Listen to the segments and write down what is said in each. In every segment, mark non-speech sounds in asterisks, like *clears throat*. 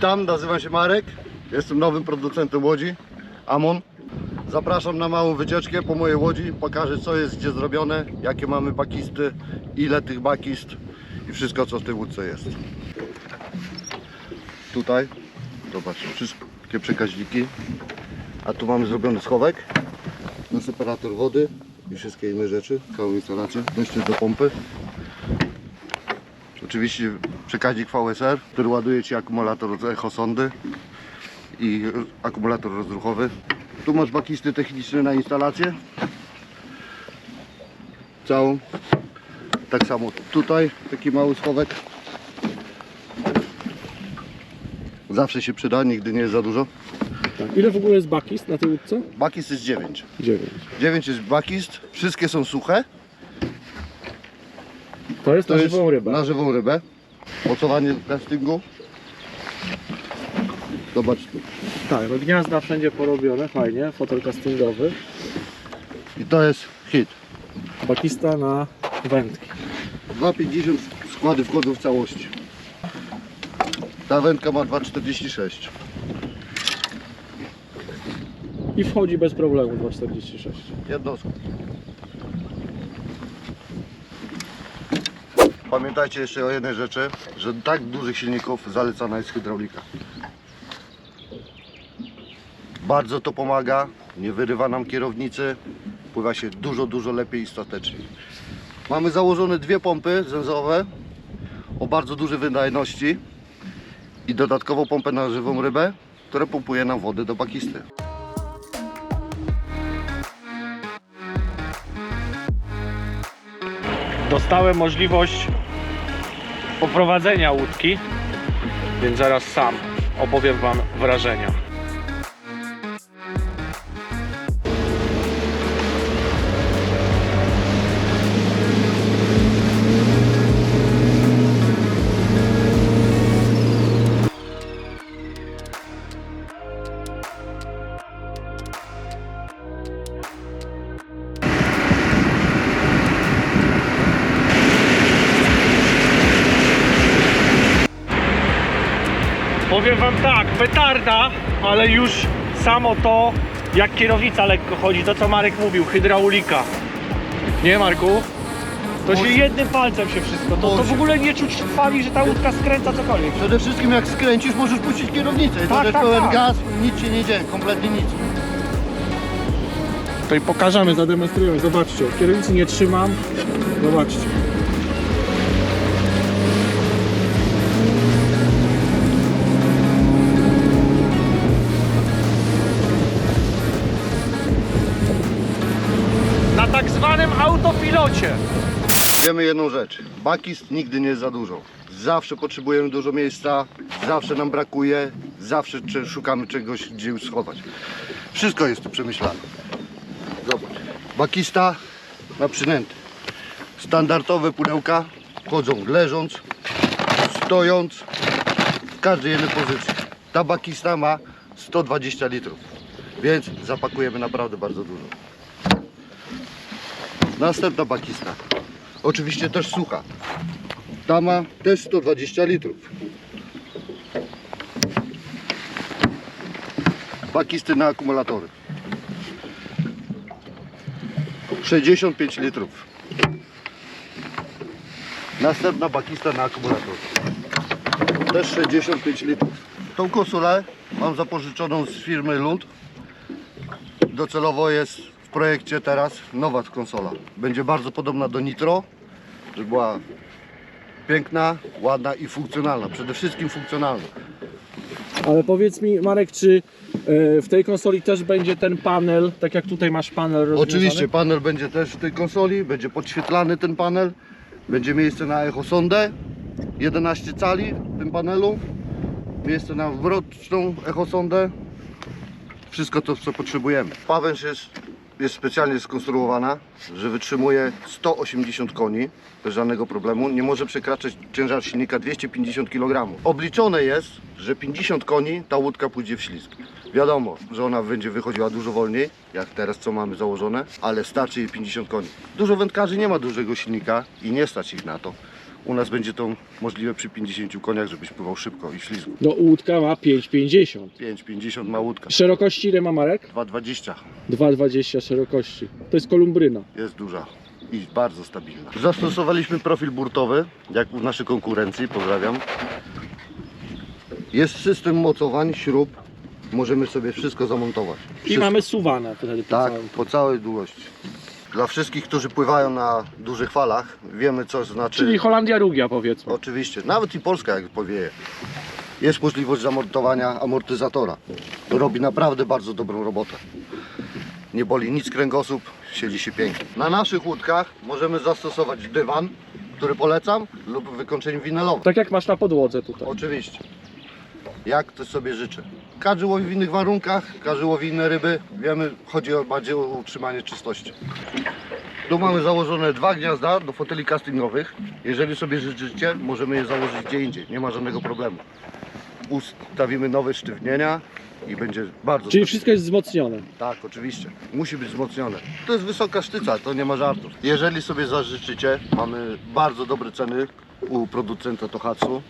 Witam, nazywam się Marek. Jestem nowym producentem łodzi. Amon. Zapraszam na małą wycieczkę po mojej łodzi. Pokażę co jest gdzie zrobione, jakie mamy bakisty, ile tych bakist i wszystko co w tej łódce jest. Tutaj, zobaczcie, wszystkie przekaźniki. A tu mamy zrobiony schowek na separator wody i wszystkie inne rzeczy, całą instalację. Jeszcze do pompy. Oczywiście przekaźnik VSR, który ładuje Ci akumulator z echosondy i akumulator rozruchowy. Tu masz bakisty techniczne na instalację. Całą. Tak samo tutaj taki mały schowek. Zawsze się przyda, nigdy nie jest za dużo. Tak. Ile w ogóle jest bakist na tej łódce? Bakist jest 9. 9. 9 jest bakist, wszystkie są suche. To jest na żywą rybę. na żywą rybę. Mocowanie castingu. Zobacz tu. Tak, no gniazda wszędzie porobione, fajnie, fotel castingowy. I to jest hit. Bakista na wędki. 2,50 składy wchodzą w całości. Ta wędka ma 2,46. I wchodzi bez problemu 246. Jednostko. Pamiętajcie jeszcze o jednej rzeczy, że tak dużych silników zalecana jest hydraulika. Bardzo to pomaga, nie wyrywa nam kierownicy, pływa się dużo, dużo lepiej i stateczniej. Mamy założone dwie pompy zęzowe o bardzo dużej wydajności i dodatkową pompę na żywą rybę, która pompuje nam wody do bakisty. Dostałem możliwość poprowadzenia łódki, więc zaraz sam opowiem Wam wrażenia. Powiem Wam tak, petarda, ale już samo to, jak kierownica lekko chodzi, to co Marek mówił, hydraulika. Nie Marku? To się jednym palcem się wszystko, to, to w ogóle nie czuć fali, że ta łódka skręca cokolwiek. Przede wszystkim jak skręcisz, możesz puścić kierownicę. Tak, jest tak, pełen tak. gaz, nic się nie dzieje, kompletnie nic. To i pokażemy, zademonstrujemy. Zobaczcie, kierownicy nie trzymam. Zobaczcie. Wiemy jedną rzecz, bakist nigdy nie jest za dużo. Zawsze potrzebujemy dużo miejsca, zawsze nam brakuje, zawsze szukamy czegoś, gdzie już schować. Wszystko jest tu przemyślane. Zobacz, bakista na przynęty. Standardowe pudełka chodzą leżąc, stojąc, w każdej jednej pozycji. Ta bakista ma 120 litrów, więc zapakujemy naprawdę bardzo dużo. Następna bakista. Oczywiście też sucha. Ta ma też 120 litrów. Bakisty na akumulatory. 65 litrów. Następna bakista na akumulator. Też 65 litrów. Tą konsolę mam zapożyczoną z firmy Lund. Docelowo jest projekcie teraz nowa konsola. Będzie bardzo podobna do Nitro, żeby była piękna, ładna i funkcjonalna. Przede wszystkim funkcjonalna. Ale powiedz mi, Marek, czy e, w tej konsoli też będzie ten panel, tak jak tutaj masz panel rozwiązany? Oczywiście panel będzie też w tej konsoli, będzie podświetlany ten panel. Będzie miejsce na echosondę, 11 cali w tym panelu. Miejsce na wroczną echosondę. Wszystko to, co potrzebujemy. Pawęż jest, jest specjalnie skonstruowana, że wytrzymuje 180 koni bez żadnego problemu. Nie może przekraczać ciężar silnika 250 kg. Obliczone jest, że 50 koni ta łódka pójdzie w ślizg. Wiadomo, że ona będzie wychodziła dużo wolniej, jak teraz co mamy założone, ale starczy jej 50 koni. Dużo wędkarzy nie ma dużego silnika i nie stać ich na to. U nas będzie to możliwe przy 50 koniach, żebyś pływał szybko i ślizgo. No łódka ma 5,50. 5,50 ma łódka. Szerokości ile ma Marek? 2,20 2,20 szerokości. To jest kolumbryna. jest duża i bardzo stabilna. Zastosowaliśmy profil burtowy, jak u naszej konkurencji, pozdrawiam. Jest system mocowań, śrub, możemy sobie wszystko zamontować. I Wszystko. mamy suwane wtedy po Tak, całym. po całej długości. Dla wszystkich, którzy pływają na dużych falach, wiemy co znaczy... Czyli Holandia Rugia powiedzmy. Oczywiście, nawet i Polska jak powieje. Jest możliwość zamontowania amortyzatora. Robi naprawdę bardzo dobrą robotę. Nie boli nic kręgosłup, siedzi się pięknie. Na naszych łódkach możemy zastosować dywan, który polecam, lub wykończenie winelowe. Tak jak masz na podłodze tutaj. Oczywiście. Jak to sobie życzę. Każdy łowi w innych warunkach, każdy łowi inne ryby. Wiemy, chodzi o, bardziej o utrzymanie czystości. Tu mamy założone dwa gniazda do foteli castingowych. Jeżeli sobie życzycie, możemy je założyć gdzie indziej. Nie ma żadnego problemu. Ustawimy nowe sztywnienia i będzie bardzo Czyli wszystko jest wzmocnione. Tak, oczywiście. Musi być wzmocnione. To jest wysoka sztyca, to nie ma żartów. Jeżeli sobie zażyczycie, mamy bardzo dobre ceny u producenta Tohatsu.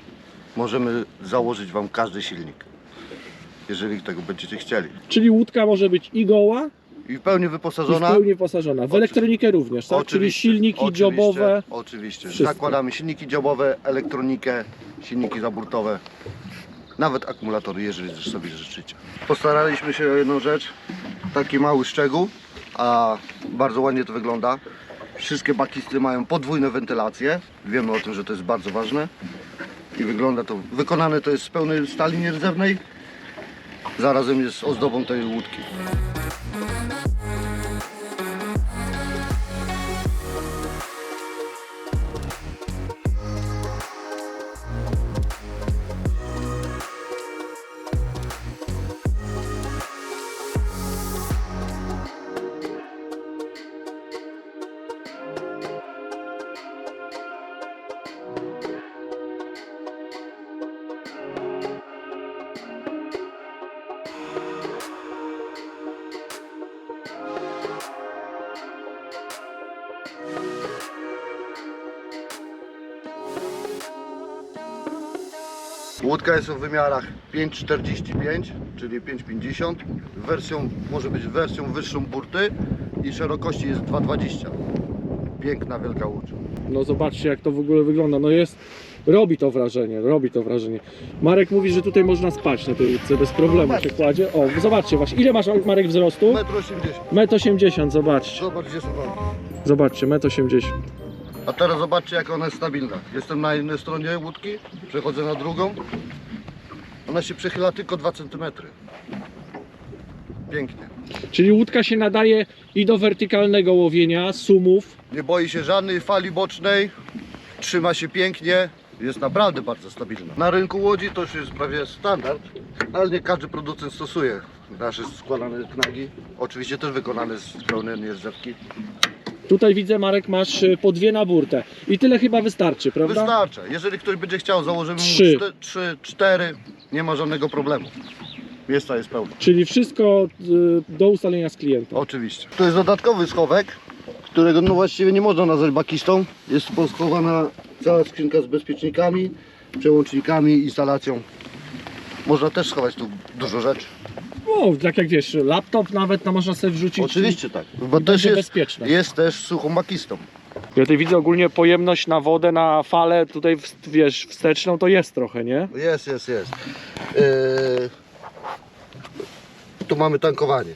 Możemy założyć Wam każdy silnik. Jeżeli tego będziecie chcieli. Czyli łódka może być i goła, I w pełni i w wyposażona. pełni wyposażona. W elektronikę również, tak? Czyli Oczywiście, silniki oczywiście, dziobowe. Oczywiście. wszystko. Zakładamy silniki dziobowe, elektronikę, silniki zaburtowe. Nawet akumulatory, jeżeli sobie życzycie. Postaraliśmy się o jedną rzecz. Taki mały szczegół, a bardzo ładnie to wygląda. Wszystkie bakisty mają podwójne wentylacje. Wiemy o tym, że to jest bardzo ważne. I wygląda to, wykonane to jest z pełnej stali nierdzewnej. Zarazem jest ozdobą tej łódki. Łódka jest w wymiarach 5,45, czyli 5,50. Wersją, może być wersją wyższą burty i szerokości jest 2,20. Piękna, wielka łódź. No zobaczcie jak to w ogóle wygląda. No jest, robi to wrażenie, robi to wrażenie. Marek mówi, że tutaj można spać na tej łódce bez problemu się kładzie. O, zobaczcie właśnie, ile masz Marek wzrostu? 1,80 m. 1,80 m, zobaczcie. Zobacz, gdzie są walki. Zobaczcie, 1,80 m. A teraz zobaczcie, jak ona jest stabilna. Jestem na jednej stronie łódki, przechodzę na drugą. Ona się przechyla tylko 2 cm. Pięknie. Czyli łódka się nadaje i do wertykalnego łowienia, sumów. Nie boi się żadnej fali bocznej, trzyma się pięknie, jest naprawdę bardzo stabilna. Na rynku łodzi to już jest prawie standard, ale nie każdy producent stosuje nasze składane knagi. Oczywiście też wykonane z pełnej nierdzewki. Tutaj widzę Marek masz y, po dwie na burtę. I tyle chyba wystarczy, prawda? Wystarcza. Jeżeli ktoś będzie chciał, założymy Trzy. mu 3, 4, nie ma żadnego problemu. Miejsca jest pełno. Czyli wszystko y, do ustalenia z klientem. Oczywiście. To jest dodatkowy schowek, którego no właściwie nie można nazwać bakistą. Jest poschowana cała skrzynka z bezpiecznikami, przełącznikami, instalacją. Można też schować tu dużo rzeczy. O, tak jak wiesz, laptop nawet no, można sobie wrzucić. Oczywiście tak. Bo Będzie też jest, bezpieczne. jest też suchą bakistą. Ja tutaj widzę ogólnie pojemność na wodę, na falę, tutaj w- wiesz, wsteczną to jest trochę, nie? Jest, jest, jest. Yy... Tu mamy tankowanie.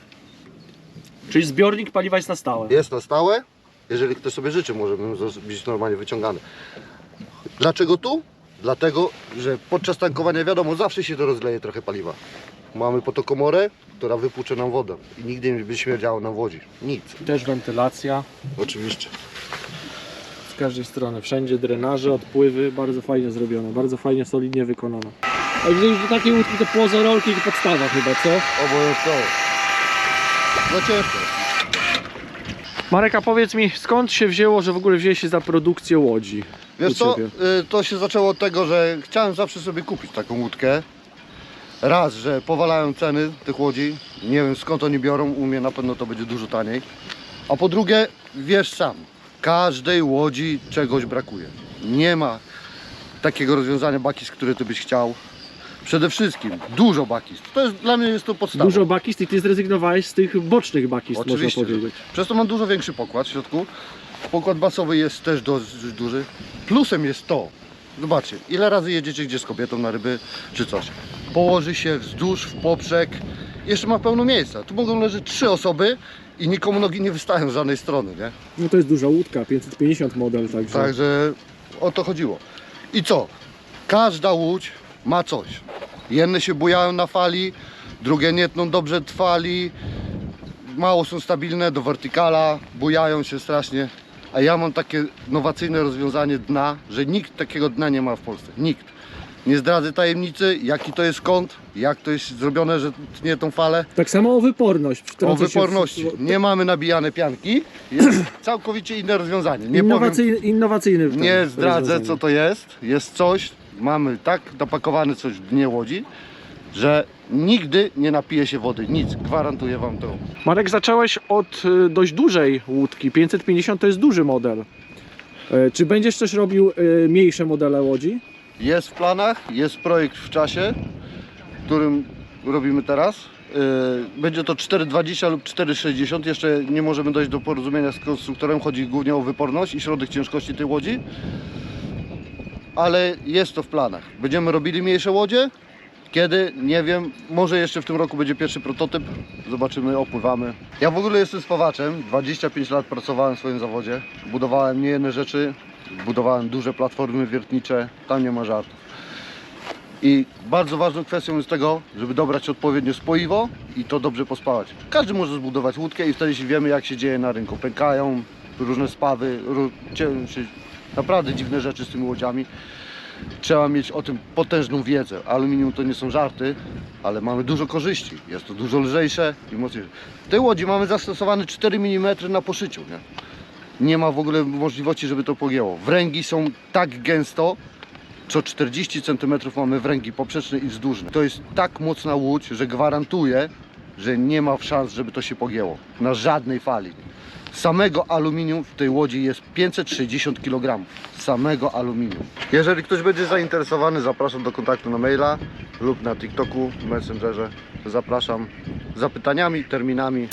Czyli zbiornik paliwa jest na stałe. Jest na stałe. Jeżeli ktoś sobie życzy, może bym być normalnie wyciągany. Dlaczego tu? Dlatego, że podczas tankowania wiadomo, zawsze się to rozleje trochę paliwa. Mamy po to komorę, która wypłucze nam wodę i nigdy nie by śmierdziało nam w łodzi. Nic. Też wentylacja Oczywiście. z każdej strony, wszędzie drenaże, odpływy, bardzo fajnie zrobione, bardzo fajnie, solidnie wykonane. A widzę, że do takiej łódki to pozorolki i podstawa chyba, co? Obowiązkowo. Za ciężko. Marek, a powiedz mi, skąd się wzięło, że w ogóle wzięłeś się za produkcję łodzi? Wiesz u co, ciebie? y, to się zaczęło od tego, że chciałem zawsze sobie kupić taką łódkę. Raz, że powalają ceny tych łodzi, nie wiem skąd oni biorą, u mnie na pewno to będzie dużo taniej. A po drugie, wiesz sam, każdej łodzi czegoś brakuje. Nie ma takiego rozwiązania bakis, które ty byś chciał. Przede wszystkim dużo bakis. To jest, dla mnie jest to podstawa. Dużo bakist i ty zrezygnowałeś z tych bocznych bakist, Oczywiście. można powiedzieć. Przez to mam dużo większy pokład w środku. Pokład basowy jest też dość duży. Plusem jest to, zobaczcie, ile razy jedziecie gdzie z kobietą na ryby czy coś. Położy się wzdłuż, w poprzek. Jeszcze ma pełno miejsca. Tu mogą leżeć trzy osoby i nikomu nogi nie wystają z żadnej strony, nie? No to jest duża łódka, 550 model, także. Także o to chodziło. I co? Każda łódź ma coś. Jedne się bujają na fali, drugie nie tną dobrze trwali, mało są stabilne do wertykala, bujają się strasznie. A ja mam takie nowacyjne rozwiązanie dna, że nikt takiego dna nie ma w Polsce. Nikt. Nie zdradzę tajemnicy, jaki to jest kąt, jak to jest zrobione, że tnie tą falę. Tak samo o wyporność. O się w- wyporności. Nie mamy nabijane pianki. Jest *clears throat* całkowicie inne rozwiązanie. Nie powiem, Innowacyjny, w nie zdradzę co to jest. Jest coś, mamy tak napakowany coś w dnie łodzi, że nigdy nie napije się wody. Nic, gwarantuję wam to. Marek, zacząłeś od y, dość dużej łódki. 550 to jest duży model. E, Czy będziesz też robił e, mniejsze modele łodzi? Jest w planach, jest projekt w czasie, którym robimy teraz. Yy, Będzie to 4,20 lub 4,60. Jeszcze nie możemy dojść do porozumienia z konstruktorem. Chodzi głównie o wyporność i środek ciężkości tej łodzi. Ale jest to w planach. Będziemy robili mniejsze łodzie. Kiedy? Nie wiem. Może jeszcze w tym roku będzie pierwszy prototyp. Zobaczymy, opływamy. Ja w ogóle jestem spawaczem. 25 lat pracowałem w swoim zawodzie. Budowałem niejedne rzeczy. Budowałem duże platformy wiertnicze. Tam nie ma żartów. I bardzo ważną kwestią jest tego, żeby dobrać odpowiednio spoiwo i to dobrze pospawać. Każdy może zbudować łódkę i wtedy się wiemy jak się dzieje na rynku. Pękają różne spawy, ró- naprawdę dziwne rzeczy z tymi łodziami. Trzeba mieć o tym potężną wiedzę. Aluminium to nie są żarty, ale mamy dużo korzyści. Jest to dużo lżejsze i mocniejsze. W tej łodzi mamy zastosowane 4 mm na poszyciu. Nie? nie ma w ogóle możliwości, żeby to pogięło. Wręgi są tak gęsto, co 40 cm mamy wręgi poprzeczne i wzdłużne. To jest tak mocna łódź, że gwarantuję, że nie ma szans, żeby to się pogięło. Na żadnej fali. Samego aluminium w tej łodzi jest 560 kg. Samego aluminium. Jeżeli ktoś będzie zainteresowany, zapraszam do kontaktu na maila lub na TikToku, w Messengerze. Zapraszam zapytaniami, terminami.